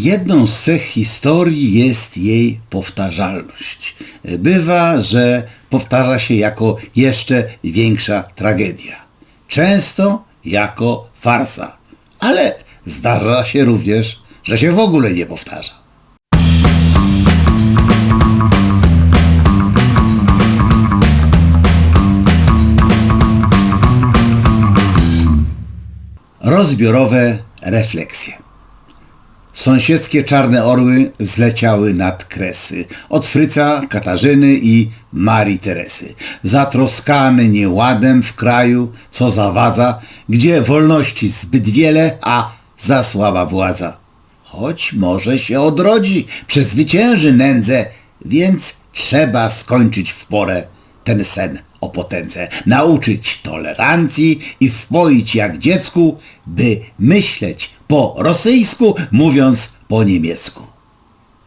Jedną z cech historii jest jej powtarzalność. Bywa, że powtarza się jako jeszcze większa tragedia. Często jako farsa, ale zdarza się również, że się w ogóle nie powtarza. Rozbiorowe refleksje. Sąsiedzkie czarne orły zleciały nad kresy. Od Fryca, Katarzyny i Marii Teresy. Zatroskany nieładem w kraju, co zawadza, gdzie wolności zbyt wiele, a za słaba władza. Choć może się odrodzi, przezwycięży nędzę, więc trzeba skończyć w porę ten sen o potędze, nauczyć tolerancji i wpoić jak dziecku, by myśleć po rosyjsku, mówiąc po niemiecku.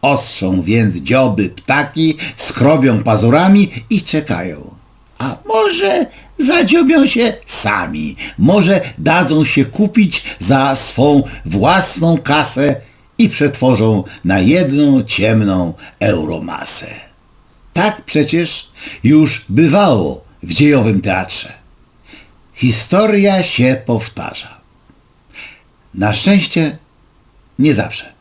Ostrzą więc dzioby ptaki, skrobią pazurami i czekają. A może zadziobią się sami, może dadzą się kupić za swą własną kasę i przetworzą na jedną ciemną euromasę. Tak przecież już bywało w dziejowym teatrze. Historia się powtarza. Na szczęście nie zawsze.